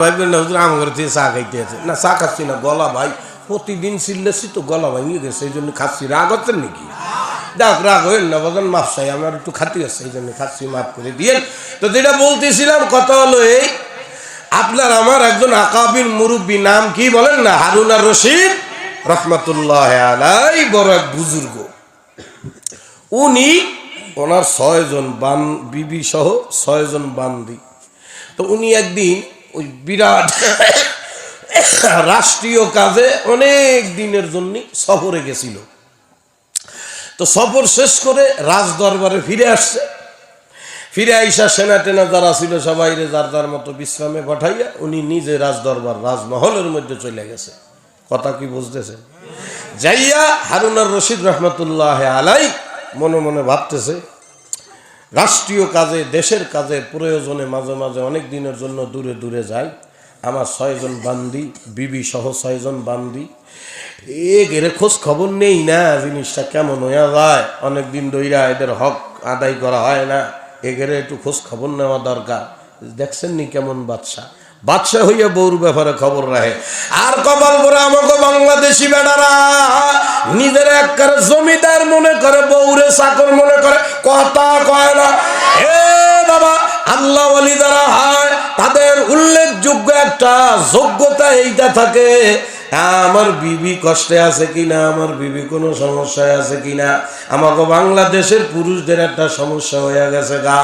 ভাইবেন না, হুজুর, আমার ঘরে থেকে চা খাইতে আছে। না, চা খাচ্ছি না, গলা ভাই। প্রতিদিন চিল্লাছি তো গলা ভেঙে গেছে এই জন্য খাচ্ছি। রাগ হচ্ছেন নাকি? দেখ, রাগ হইল না, বলেন, মাফ চাই, আমার একটু খাতি আছে এই জন্য খাচ্ছি, মাফ করে দিয়ে। তো যেটা বলতেছিলাম, কথা হলো এই, আপনার আমার একজন আকাবির মুরব্বী নাম কি বলেন না? হারুন আর রশিদ রহমতুল্লাহ আলাই বড় এক বুজুর্গ। উনি ওনার ছয়জন বান বিবি সহ ছয়জন বান্দি। তো উনি একদিন ওই বিরাট রাষ্ট্রীয় কাজে অনেক দিনের জন্য সফরে গেছিল। তো সফর শেষ করে রাজ দরবারে ফিরে আসছে। ফিরে আইসা সেনা টেনা যারা ছিল সবাই রে যার যার মতো বিশ্রামে পাঠাইয়া উনি নিজে রাজ দরবার রাজমহলের মধ্যে চলে গেছে। কথা কি বুঝতেছে যাইয়া হারুনার রশিদ রহমতুল্লাহ আলাই মনে মনে ভাবতেছে রাষ্ট্রীয় কাজে, দেশের কাজে প্রয়োজনে মাঝে মাঝে অনেক দিনের জন্য দূরে দূরে যাই। আমার ছয়জন বান্দি, বিবি সহ ছয়জন বান্দি। এ গেলে খোঁজ খবর নেই না জিনিসটা কেমন হইয়া যায়। অনেক দিন ধইরা এদের হক আদায় করা হয় না। এ গেলে একটু খোঁজ খবর নেওয়া দরকার। দেখছেন নি কেমন বাদশা বাদশা হইয়া বউর ব্যাপারে খবর রাখে। আর কপাল পরে আমাকে বাংলাদেশি বেড়ারা, নিজের একবারে জমিদার মনে করে, বউরে চাকর মনে করে, কথা কয় না। এ বাবা, আল্লাহ যারা একটা যোগ্যতা এইটা থাকে আমার বিবি কষ্টে আছে কিনা, আমার বিবি কোনো সমস্যায় আছে কিনা, আমাকে বাংলাদেশের পুরুষদের একটা সমস্যা হয়ে গেছে গা।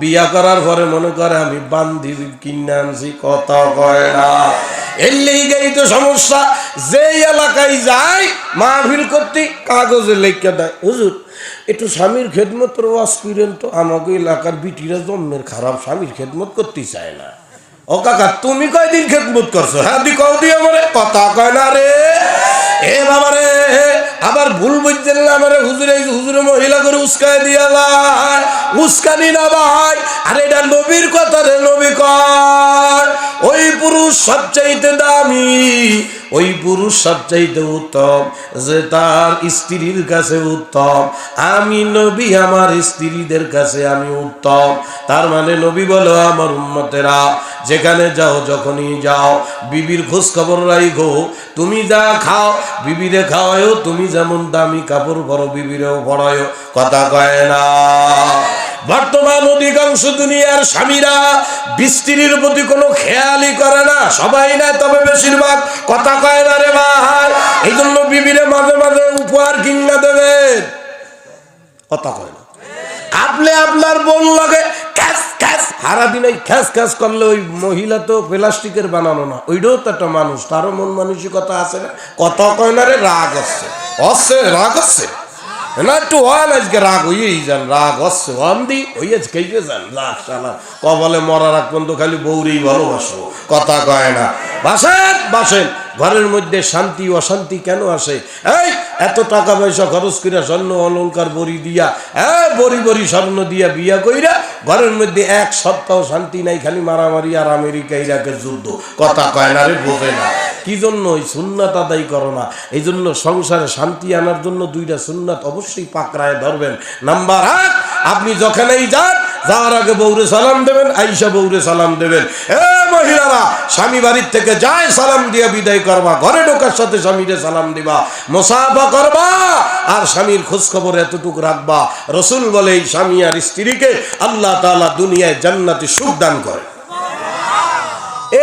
বিয়া করার পরে মনে করে আমি বান্ধবী কিনে আনছি, কথা কয় না। এর লেগেই তো সমস্যা, যেই এলাকায় যায় মাহফিল করতে কাগজে লেখা দেয়। হুজুর, একটু স্বামীর খেদমত আমাকে এলাকার বিটিরা জন্মের খারাপ স্বামীর খেদমত করতে চায় না। ও কাকা, তুমি কয়দিন খেদমত করছ? হ্যাঁ দি কও দিয়ে আমারে। কথা কয় না রে। এ বাবা রে আবার ভুল বুঝছেন না আমারে? হুজুরে হুজুরে মহিলা করে উস্কায় দিয়া যায়। উস্কানি না ভাই। আরে এটা নবীর কথা রে, নবী কয়। ওই পুরুষ সবচাইতে দামি। ওই পুরুষ সবচাইতে উত্তম, যে তার স্ত্রীর কাছে উত্তম। আমি নবী, আমার স্ত্রীদের কাছে আমি উত্তম। তার মানে নবী বলো আমার উন্মতেরা যেখানে যাও যখনই যাও, বিবির খোঁজ খবর রাইখো। তুমি যা খাও, বিবিরে খাওয়ায়ও, তুমি যেমন দামি কাপড় পরো, বিবিরেও পড়ায়ও কথা কয় না। বর্তমান অধিকাংশ দুনিয়ার স্বামীরা বৃষ্টির প্রতি কোনো খেয়ালই করে না। সবাই না তবে বেশিরভাগ কথা কয় না রে ভাই। এই জন্য বিবিরে মাঝে মাঝে উপহার কিনা দেবেন কথা কয় না। আপনি আপনার বোন লাগে সারাদিন এই খ্যাস খ্যাস করলে ওই মহিলা তো প্লাস্টিকের বানানো না। ওইটাও তো একটা মানুষ, তারও মন মানসিকতা আছে না। কথা কয় না রে, রাগ আসছে অসছে রাগ আসছে একটু হন আজকে রাগ হইয়েই যান রাগ হচ্ছে হন দি আজকে যান রাগ সালা কবলে মরা রাগ পর্যন্ত খালি বৌরেই ভালোবাসো কথা কয় না। বাসেন বাসেন। ঘরের মধ্যে শান্তি, অশান্তি কেন আসে? এই, এত টাকা পয়সা খরচ করিয়া স্বর্ণ, অলংকার, বড়ি দিয়া হ্যাঁ বড়ি বড়ি, স্বর্ণ দিয়া বিয়া কইরা ঘরের মধ্যে এক সপ্তাহ শান্তি নাই, খালি মারামারি আর আমেরিকা ইরাকের যুদ্ধ। কথা কয় না রে, বোঝে না। কি জন্য ওই সুন্নাত আদায় করো না? এই জন্য সংসারে শান্তি আনার জন্য দুইটা সুন্নাত অবশ্যই পাকড়ায় ধরবেন। নাম্বার এক, আপনি যখনই যান যাওয়ার আগে বৌরে সালাম দেবেন, আইসা বৌরে সালাম দেবেন। এ মহিলারা, স্বামী বাড়ির থেকে যায় সালাম দিয়া বিদায় করবা, ঘরে ঢোকার সাথে স্বামীরে সালাম দিবা, মোসাফা করবা, আর স্বামীর খোঁজ খবর এতটুকু রাখবা। রসুল বলে, এই স্বামী আর স্ত্রীকে আল্লাহ তালা দুনিয়ায় জান্নাতে সুখ দান করে।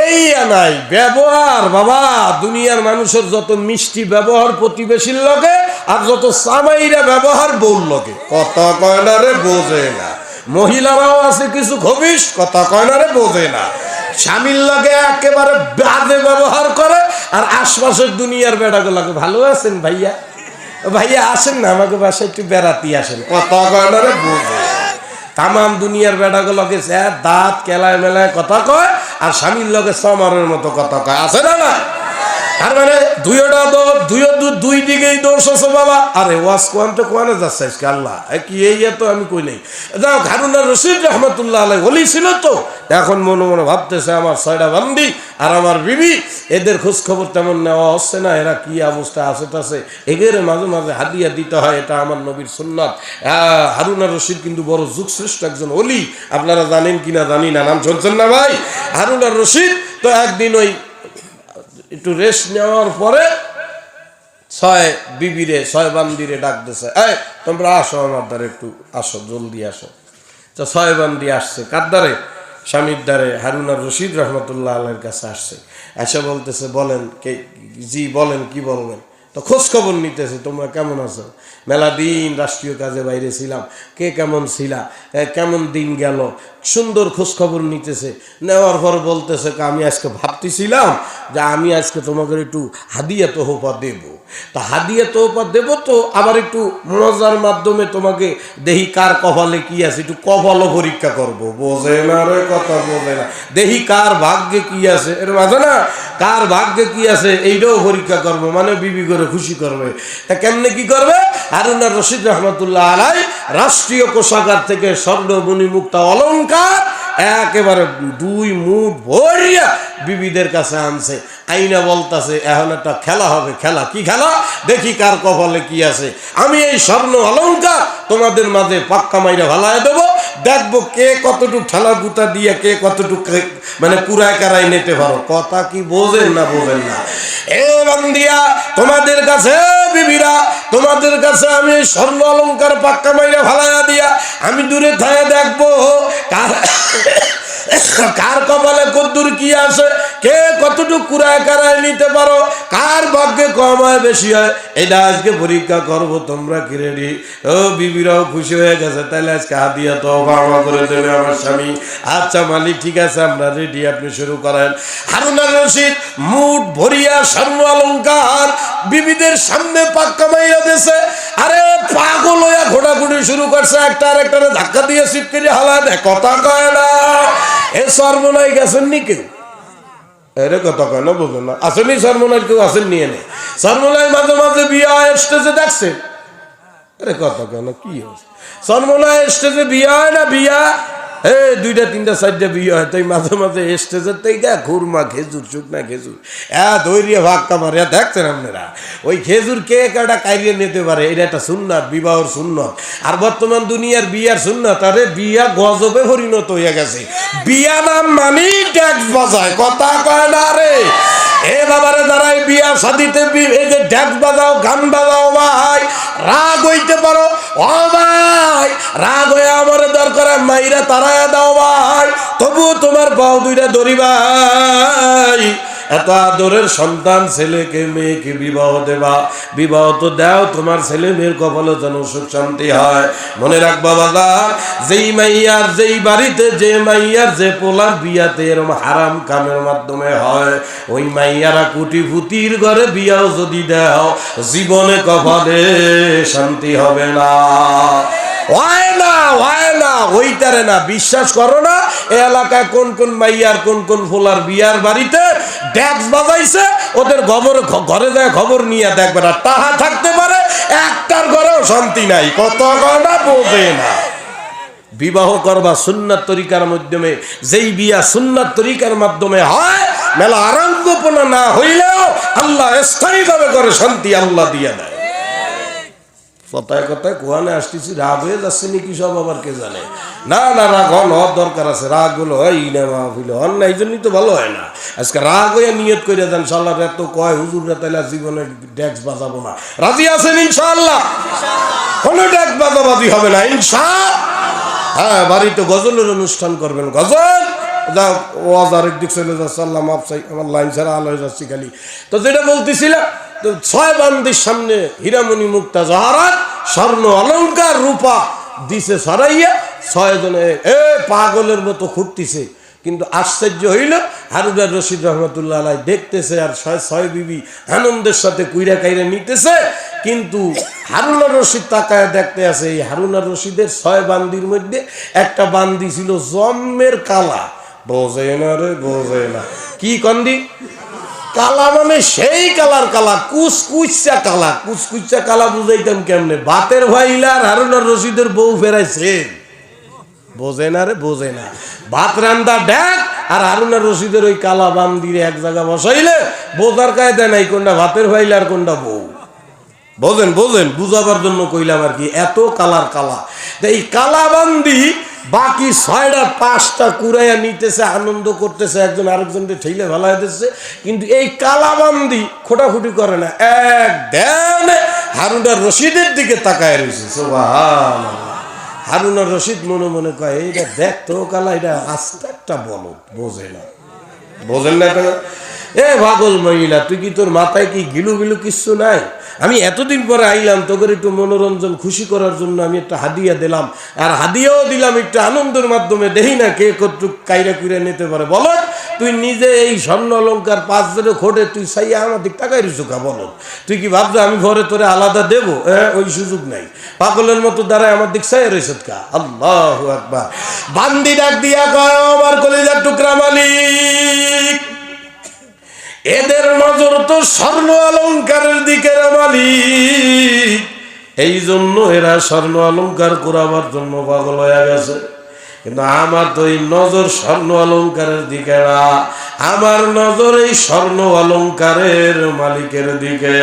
এই আনাই, ব্যবহার, বাবা, দুনিয়ার মানুষের যত মিষ্টি ব্যবহার প্রতিবেশীর লগে, আর যত সামাইরা ব্যবহার বউর লগে কত কয় না রে, বোঝে না। মহিলারাও আছে কিছু খবিস কথা কয় না রে, বোঝে না। স্বামীর লগে একেবারে বাজে ব্যবহার করে, আর আশপাশের দুনিয়ার বেড়াগুলোকে ভালো আছেন ভাইয়া? ভাইয়া আসেন না, আমাকে বাসায় একটু বেড়াতে আসেন, কথা কয় না রে, বোঝে। তামাম দুনিয়ার বেড়াগুলোকে সে দাঁত, কেলায় মেলায় কথা কয়, আর স্বামীর লগে সমারের মতো কথা কয়, আছে না না? তার মানে দুইটা দুই দুই দিকেই দোষ আছে বাবা। আরে ওয়াজ কোয়ান্তে কোয়ানে যাচ্ছে আজকে আল্লাহ। কি এই তো আমি কই নাই। যাও হারুনা রশিদ রহমতুল্লাহ আলাই ওলি ছিল তো। এখন মনে মনে ভাবতেছে আমার ছয়টা বান্দি আর আমার বিবি এদের খোঁজ খবর তেমন নেওয়া হচ্ছে না। এরা কি অবস্থা আছে টাছে এদের মাঝে মাঝে হাদিয়া দিতে হয় এটা আমার নবীর সুন্নাত। আহ, হারুনা রশিদ কিন্তু বড় যুগশ্রেষ্ঠ একজন অলি। আপনারা জানেন কিনা জানি না নাম শুনছেন না ভাই? হারুনা রশিদ তো একদিন ওই একটু রেস্ট নেওয়ার পরে ছয় বিবিরে, ছয় বান্দিরে ডাক দিছে, এই, তোমরা আসো আমার দ্বারে একটু, আসো, জলদি আসো। তো ছয় বান্দি আসছে, কার দ্বারে? স্বামীর দ্বারে হারুনার রশিদ রহমতুল্লাহ আলের কাছে আসছে। এসে বলতেছে, বলেন, কে, জি, বলেন, কি বলবেন? তো খোঁজখবর নিতেছে, তোমরা কেমন আছো? মেলা দিন রাষ্ট্রীয় কাজে বাইরে ছিলাম। কে কেমন ছিলা? কেমন দিন গেল? সুন্দর খোঁজ খবর নিতেছে। নেওয়ার পর বলতেছে আমি আজকে ভাবতেছিলাম যে আমি আজকে তোমাকে একটু হাদিয়া তোহফা দেব। তা হাদিয়া তোহফা দেব তো আবার একটু মজার মাধ্যমে তোমাকে দেহি কার কপালে কি আছে একটু কপালও পরীক্ষা করব। বোঝে না রে কথা, বোঝে না। দেহি কার ভাগ্যে কি আছে? এর মাঝে না কার ভাগ্যে কি আছে? এইটাও পরীক্ষা করব। মানে বিবি করে খুশি করবে। তা কেমনে কি করবে? হারুনা রশিদ রহমতুল্লাহ আলাই রাষ্ট্রীয় কোষাগার থেকে স্বর্ণমণি মুক্তা অলঙ্কার একেবারে দুই মুঠ ভরিয়া বিবিদের কাছে আনছে। আইনা বলতাছে, এখন একটা খেলা হবে, খেলা, কি খেলা? দেখি কার কপালে কি আছে। আমি এই স্বর্ণ অলঙ্কার তোমাদের মাঝে পাক্কা মাইরা ভালায় দেবো। দেখব কে কতটুক ঠেলা গুতা দিয়ে কে কতটুক মানে কুড়ায় কারাই নিতে পারো। কথা কি বোঝেন না বোঝেন না। এ বান্দিয়া, তোমাদের কাছে বিবিরা, তোমাদের কাছে আমি স্বর্ণ অলঙ্কার পাক্কা মাইরা ফালাইয়া দিয়া আমি দূরে থায়া দেখব। কার কার কপালে কদ্দুর কি আছে? কে কতটুকু কুড়ায় কারায় নিতে পারো? কার ভাগ্যে কম হয়, বেশি হয়? এটা আজকে পরীক্ষা করব, তোমরা কি রেডি ও, বিবিরাও খুশি হয়ে গেছে, তাহলে আজকে হাতিয়া তো বাবা করে দেবে আমার স্বামী। আচ্ছা মালিক, ঠিক আছে, আমরা রেডি আপনি শুরু করেন। হারুনা রশিদ, মুঠ ভরিয়া স্বর্ণ অলঙ্কার বিবিদের সামনে পাক্কা মাইয়া দেশে আরে ঘোটাঘুটি শুরু করছে, একটা আর একটা ধাক্কা দিয়ে সিটকিরি হালা দেয়। কথা কয় না। এ সর্বনাই গেছেন নি কেউ এরে কথা কয় না না। আসেনি কেউ আসেন নিয়ে নেই সর্বনাই মাঝে মাঝে বিয়া স্টেজে দেখছে। কথা কেন কি হয়েছে? সর্বনায় স্টেজে বিয়া না, বিয়া এ, দুইটা, তিনটা, চারটা বিয়ে হয়, তাই মাঝে মাঝে স্টেজের থেকে খুরমা খেজুর, শুকনা খেজুর। এ, দৈরিয়ে ভাক্কা মারে দেখছেন আপনারা? ওই খেজুর কে একটা কাইরিয়ে নিতে পারে? এটা একটা সুন্নাত, বিবাহর সুন্নত। আর বর্তমান দুনিয়ার বিয়ার সুন্নত, আরে বিয়া গজবে পরিণত হয়ে গেছে। বিয়া নাম মানি ট্যাক্স বাজায়। কথা কয় না রে? এ বাবারে দাঁড়াই বিয়া শাদিতে বি- এই যে ড্যাক বাজাও, গান বাজাও, ভাই। রাগ হইতে পারো। ও ভাই, রাগ হয়ে আমার দরকার মাইরা তারায় দাও, ভাই। তবুও তোমার পাও দুইটা ধরি, ভাই। এত আদরের সন্তান, ছেলেকে, মেয়েকে বিবাহ দেবা। বিবাহ তো দাও, তোমার ছেলে মেয়ের কপালে যেন সুখ শান্তি হয়। মনে রাখবা বাজার যেই মাইয়ার যেই বাড়িতে যে মাইয়ার যে পোলার বিয়াতে এরম হারাম কামের মাধ্যমে হয়, ওই মাইয়ারা কুটি ফুটির ঘরে বিয়াও যদি দাও, জীবনে কপালে শান্তি হবে না। হয় না হয় না ওইটারে না, বিশ্বাস করো না, এ এলাকায় কোন কোন মাইয়ার, কোন কোন ফোলার বিয়ার বাড়িতে ড্যাক্স বাজাইছে, ওদের খবর, ঘরে যায় খবর নিয়ে দেখবে না। তাহা থাকতে পারে, একটার ঘরেও শান্তি নাই, কত গয়না বোঝে না। বিবাহ করবা সুন্নাত তরিকার মাধ্যমে, যেই বিয়া সুন্নাত তরিকার মাধ্যমে হয়, মেলা আরম্ভপনা না হইলেও আল্লাহ স্থায়ীভাবে করে শান্তি আল্লাহ দিয়ে দেয়। কথায় কথায় কোয়ানে আসতেছি রাগ হয়ে যাচ্ছে নাকি সব আবার কে জানে? না না রাগ হন হওয়ার দরকার আছে। রাগ হলো হয় না মাহফিল হন না এই জন্যই তো ভালো হয় না। আজকে রাগ হয়ে নিয়ত করে দেন সাল্লাহ এত কয় হুজুর তাইলে আর জীবনে ড্যাক্স বাজাবো না। রাজি আছেন ইনশাআল্লাহ? কোনো ড্যাক্স বাজাবাজি হবে না ইনশা। হ্যাঁ বাড়িতে গজলের অনুষ্ঠান করবেন গজল? যাও ওয়াজ আরেক দিক চলে যাচ্ছে আল্লাহ মাপ চাই আমার লাইন ছাড়া আলো হয়ে যাচ্ছি খালি। তো যেটা বলতেছিলাম ছয় বান্দির সামনে হীরামণি মুক্তা জহারাত, স্বর্ণ অলংকার রূপা দিছে সরাইয়া, ছয় জনে এ পাগলের মতো খুঁটতিছে। কিন্তু আশ্চর্য হইল হারুদার রশিদ রহমতুল্লাহ আলাই দেখতেছে আর ছয় ছয় বিবি আনন্দের সাথে কুইরা কাইরা নিতেছে। কিন্তু হারুনার রশিদ তাকায় দেখতে আছে, এই হারুনার রশিদের ছয় বান্দির মধ্যে একটা বান্দি ছিল জম্মের কালা। বোঝে না রে, বোঝে না। কি কন্দি? কালা মানে সেই কালার কালা কুচকুচা কালা কুচকুচা কালা বুঝাইতাম কেমনে? বাতের ভাইলা আর হারুনার রশিদের বউ ফেরাইছে। বোঝে না রে, বোঝে না। ভাত রান্দা ড্যাক আর হারুনার রশিদের ওই কালা বান্দিরে এক জায়গা বসাইলে বোঝার কায়দা নাই কোনটা ভাতের ভাইলা আর কোনটা বউ। বোঝেন বোঝেন, বুঝাবার জন্য কইলাম আর কি, এত কালার, কালা। এই কালাবান্দি বাকি ছয়টা, পাঁচটা কুড়াইয়া নিতেছে, আনন্দ করতেছে, একজন আরেকজনকে ঠেলে ভালো দিচ্ছে কিন্তু এই কালাবান্দি খোটাখুটি করে না। এক হারুনার রশিদের দিকে তাকায় রয়েছে। হারুনার রশিদ মনে মনে কয়, এইটা দেখ তো কালা, এটা আস্তে একটা বলো বোঝে না। বোঝেন না এ পাগল মহিলা, তুই কি তোর মাথায় কি গিলু গিলু কিচ্ছু নাই? আমি এতদিন পরে আইলাম তোকে একটু মনোরঞ্জন, খুশি করার জন্য আমি একটা হাদিয়া দিলাম। আর হাদিয়াও দিলাম একটু আনন্দের মাধ্যমে দেখি না কে কতটুক কাইরা কুইরা নিতে পারে। বলো, তুই নিজে এই স্বর্ণ অলঙ্কার পাঁচ ধরে খোটে তুই সাই আমার দিক টাকাই রিসুকা বলো। তুই কি ভাবছ আমি ঘরে তোরে আলাদা দেবো? হ্যাঁ ওই সুযোগ নাই। পাগলের মতো দাঁড়ায় আমার দিক সাই রয়েছে কা? আল্লাহ আকবার। বান্দি ডাক দিয়া কয় আমার কলিজার টুকরা মালিক। এদের নজর তো স্বর্ণ অলঙ্কারের দিকে মালিক। এই জন্য এরা স্বর্ণ অলঙ্কার করাবার জন্য পাগল হয়ে গেছে। কিন্তু আমার তো এই নজর স্বর্ণ অলঙ্কারের দিকে না। আমার নজর এই স্বর্ণ অলঙ্কারের মালিকের দিকে।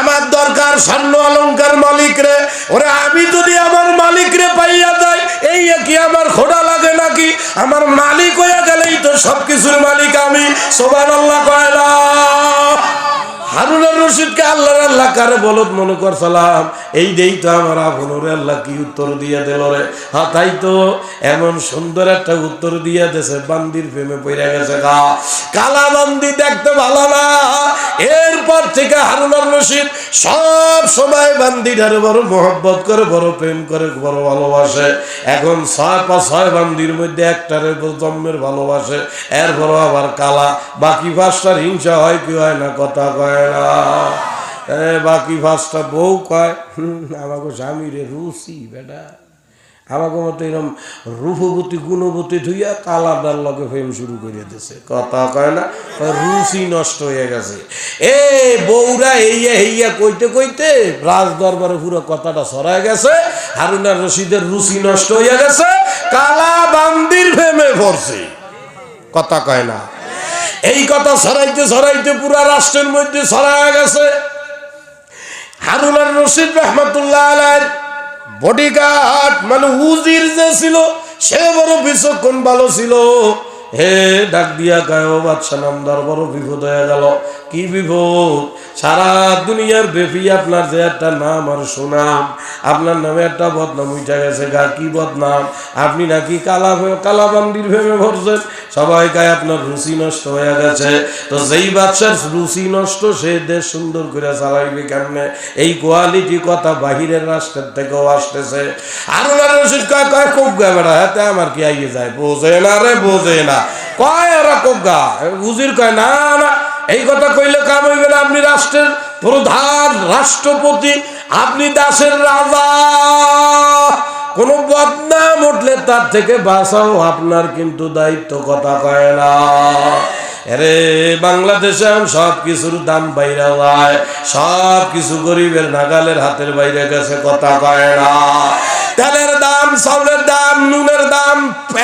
আমার দরকার স্বর্ণ অলঙ্কার মালিক রে। ওরে, আমি যদি আমার মালিক রে পাইয়া যাই, এই কি আমার খোড়া লাগে নাকি? আমার মালিক হয়ে গেলেই তো সবকিছুর মালিক আমি সোবান আল্লাহ কয়লা হারুনার রশিদকে আল্লাহর আল্লাহ কারে বলত মনে এই দেই তো আমার আল্লাহ কি উত্তর দিল রে? হ্যাঁ তাই তো। এমন সুন্দর একটা উত্তর দেছে বান্দির প্রেমে পড়ে গেছে গা। কালা বান্দি দেখতে ভালো না। এরপর থেকে হারুনার রশিদ সব সময় বান্দিটার বড় মোহব্বত করে, বড় প্রেম করে, বড় ভালোবাসে। এখন ছয় পা ছয় বান্দির মধ্যে একটারে জন্মের ভালোবাসে এরপর আবার কালা। বাকি পাঁচটার হিংসা হয় কি হয় না, কথা কয় বাকি পাঁচটা বউ কয় আমাকে স্বামী রে রুচি, বেটা। আমাকে মতো এরকম রূপবতী, গুণবতী ধুইয়া কালাদার লগে ফেম শুরু করে দিছে। কথা কয় না রুচি নষ্ট হয়ে গেছে। এ, বউরা এইয়া হেইয়া কইতে কইতে রাজ দরবারে পুরো কথাটা সরায় গেছে। হারুনার রশিদের রুচি নষ্ট হয়ে গেছে। কালা বান্দির ফেমে ভরছে। কথা কয় না। এই কথা ছড়াইতে ছড়াইতে পুরা রাষ্ট্রের মধ্যে ছড়ায় গেছে। হারুনার রশিদ রহমতুল্লাহ আলাইহির বডিগার্ড মানে উজির যে ছিল, সে বড় বিচক্ষণ ভালো ছিল। হে ডাক দিয়া গায় বাদশা নামদার বড় বিপদ হয়ে গেল। কি বিপদ? সারা দুনিয়ার ব্যাপী আপনার যে একটা নাম আর সুনাম, আপনার নামে একটা বদনাম উঠে গেছে গা, কি বদনাম? আপনি নাকি কালা কালা বান্দির ভেবে ভরছেন সবাই গায়ে আপনার রুচি নষ্ট হয়ে গেছে। তো যেই বাচ্চার রুচি নষ্ট, সে দেশ সুন্দর করে চালাইবে কেমনে? এই কোয়ালিটি কথা বাহিরের রাষ্ট্রের থেকেও আসতেছে। আর ওনার রসিদ কয় কয় কোগা বেড়া, হাতে আমার কি আইয়ে যায়? বোঝে না রে, বোঝে না। কয়, ওরা কোগা উজির কয়, না না, এই কথা কইলে কাম হইবে না। আপনি রাষ্ট্রের প্রধান রাষ্ট্রপতি, আপনি দাসের রাজা। কোন বদনাম উঠলে তার থেকে বাঁচাও, আপনার কিন্তু দায়িত্ব কথা কয় না। আরে বাংলাদেশে সব কিছুর দাম বাইরে যায় সব কিছু গরিবের নাগালের হাতের বাইরে গেছে কথা কয় না। তেলের দাম, চাউলের দাম, নুনের দাম,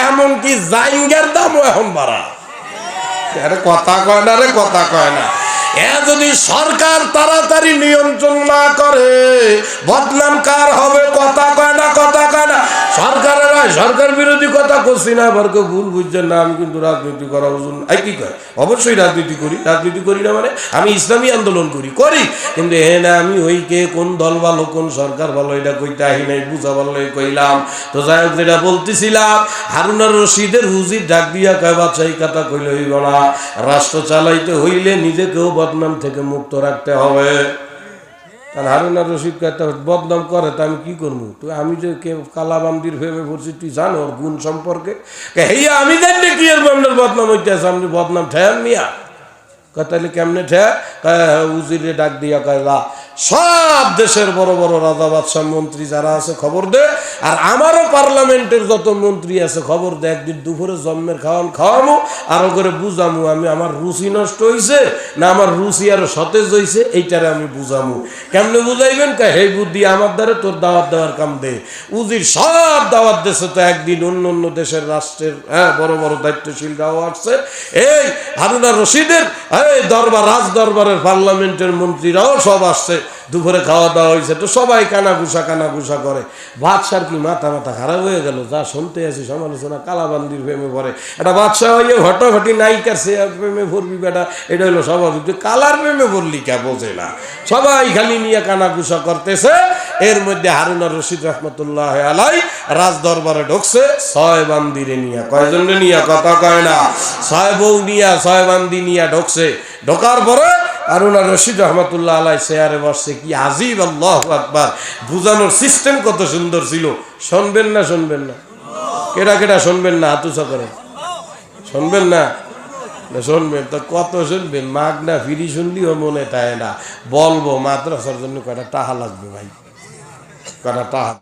এমনকি জাইঙ্গের দামও এখন বাড়া। আরে কথা কয় না রে, কথা কয় না। যদি সরকার তাড়াতাড়ি নিয়ন্ত্রণ না করে, বদনাম কার হবে? কথা কয় না, কথা কয় না। সরকারের সরকার বিরোধী কথা করছি না, আবার কেউ ভুল বুঝছেন না আমি কিন্তু রাজনীতি করা বুঝুন এই কি কয়? অবশ্যই রাজনীতি করি। রাজনীতি করি না মানে আমি ইসলামী আন্দোলন করি করি। কিন্তু হে না, আমি ওই কে, কোন দল ভালো, কোন সরকার ভালো, এটা কইতে আহি নাই, বুঝা ভালো কইলাম। তো যাই হোক, যেটা বলতেছিলাম, হারুনার রশিদের হুজির ডাক দিয়া কয় বাচ্চা এই কথা কইলে হইব না। রাষ্ট্র চালাইতে হইলে নিজেকেও বদনাম থেকে মুক্ত রাখতে হবে। কারণ হারুনা রশিদ একটা বদনাম করে, তা আমি কি করব? তো আমি যে কে কালাবামদির ভেবে পড়ছি, তুই জানো ওর গুণ সম্পর্কে? হেয়া আমি জানি কি এর আপনার বদনাম হইতেছে আপনি বদনাম ঠেয়ান মিয়া? তাহলে কেমনে ঠে উজিরে ডাক দিয়া, কয় সব দেশের বড় বড় রাজা বাদশাহ, মন্ত্রী যারা আছে খবর দে। আর আমারও পার্লামেন্টের যত মন্ত্রী আছে খবর দে, একদিন দুপুরে জন্মের খাওয়ান খাওয়ামো, আরও করে বুঝামু আমি আমার রুচি নষ্ট হয়েছে না আমার রুচি আরও সতেজ হইছে, এইটারে আমি বুঝামু। কেমনে বুঝাইবেন? কে হে বুদ্ধি, আমার দ্বারা তোর দাওয়াত দেওয়ার কাম দে। উজির সব দাওয়াত দেশে তো একদিন অন্য অন্য দেশের রাষ্ট্রের হ্যাঁ বড় বড় দায়িত্বশীলরাও আসছে। এই হারুনা রশিদের, এই দরবার রাজ দরবারের পার্লামেন্টের মন্ত্রীরাও সব আসছে। দুপুরে খাওয়া দাওয়া হয়েছে, তো সবাই কানা ঘুষা কানা ঘুষা করে। বাদশার কি মাথা মাথা খারাপ হয়ে গেল? যা শুনতে আছি সমালোচনা, কালাবান্দির প্রেমে পড়ে। একটা বাদশাহ হইয়ে ঘটাঘটি নায়িকার সে প্রেমে পড়বি বেটা, এটা হলো স্বাভাবিক। তুই কালার প্রেমে পড়লি কে? বোঝে না। সবাই খালি নিয়ে কানা ঘুষা করতেছে। এর মধ্যে হারুনা রশিদ রহমতুল্লাহ আলাই রাজ দরবারে ঢুকছে, ছয় বান্দিরে নিয়ে। কয়জনে নিয়ে? কথা কয় না। ছয় বউ নিয়া, ছয় বান্দি নিয়ে ঢুকছে। ঢোকার পরে আরুনা রশিদ রহমতুল্লাহ আলাই চেয়ারে বসছে, কি আজিব আল্লাহ আকবার। বুঝানোর সিস্টেম কত সুন্দর ছিল। শুনবেন না শুনবেন না। কেটা কেটা শুনবেন না হাতুসা করে। শুনবেন না? শুনবেন। তো কত শুনবেন? মাগ না ফিরি শুনলিও মনে তাই না। বলব মাদ্রাসার জন্য কয়টা টাহা লাগবে ভাই? কয়টা টাহা